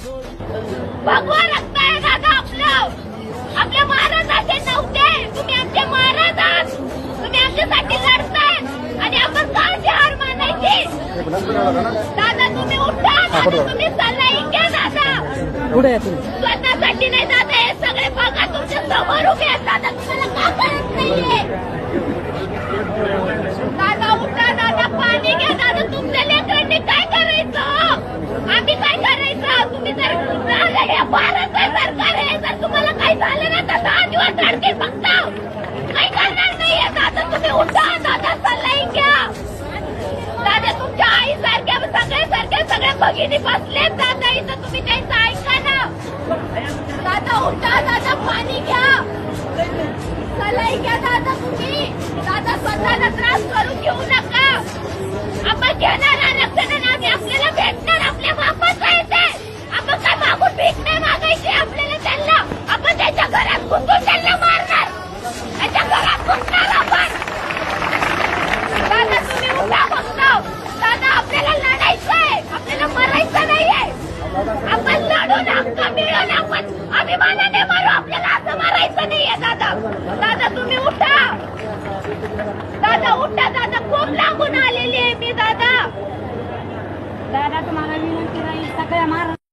भगवा रक्त आहे दादा आपलं. आपल्या महाराजाचे नव्हते. तुम्ही आमचे महाराज आहात. तुम्ही आमच्यासाठी लढताय. आणि आपण काळजी हार मानायची. दादा तुम्ही उठा. दादा तुम्ही सल्ला घ्या दादा. स्वतःसाठी नाही दादा. हे सगळे बघा तुमच्यासमोर उभे आहेत दादा तुम्हाला का करत नाहीये दादा उठा दादा पाणी घ्या दादा तुमच्या लेकरांनी काय करायचं आम्ही काय करायचं तुम्ही जर राहिलं हे भारत आहे सरकार आहे जर तुम्हाला काही झालं ना तर दहा दिवस अडके फक्त. काही करणार नाहीये दादा तुम्ही उठा दादा सल्ला घ्या. दादा तुमच्या आई सारख्या सगळे सारखे सगळे भगिनी बसले दादा इथं तुम्ही त्यांचं ऐका ना. दादा उठा दादा पाणी घ्या. सलाई घ्या दादा तुम्ही. दादा स्वतःला आपण मारू. आपल्याला असं मारायचं नाहीये दादा. दादा तुम्ही उठा. दादा उठा दादा. खूप लागून आलेली आहे मी दादा. दादा तुम्हाला विनंती राहील सगळ्या महाराष्ट्र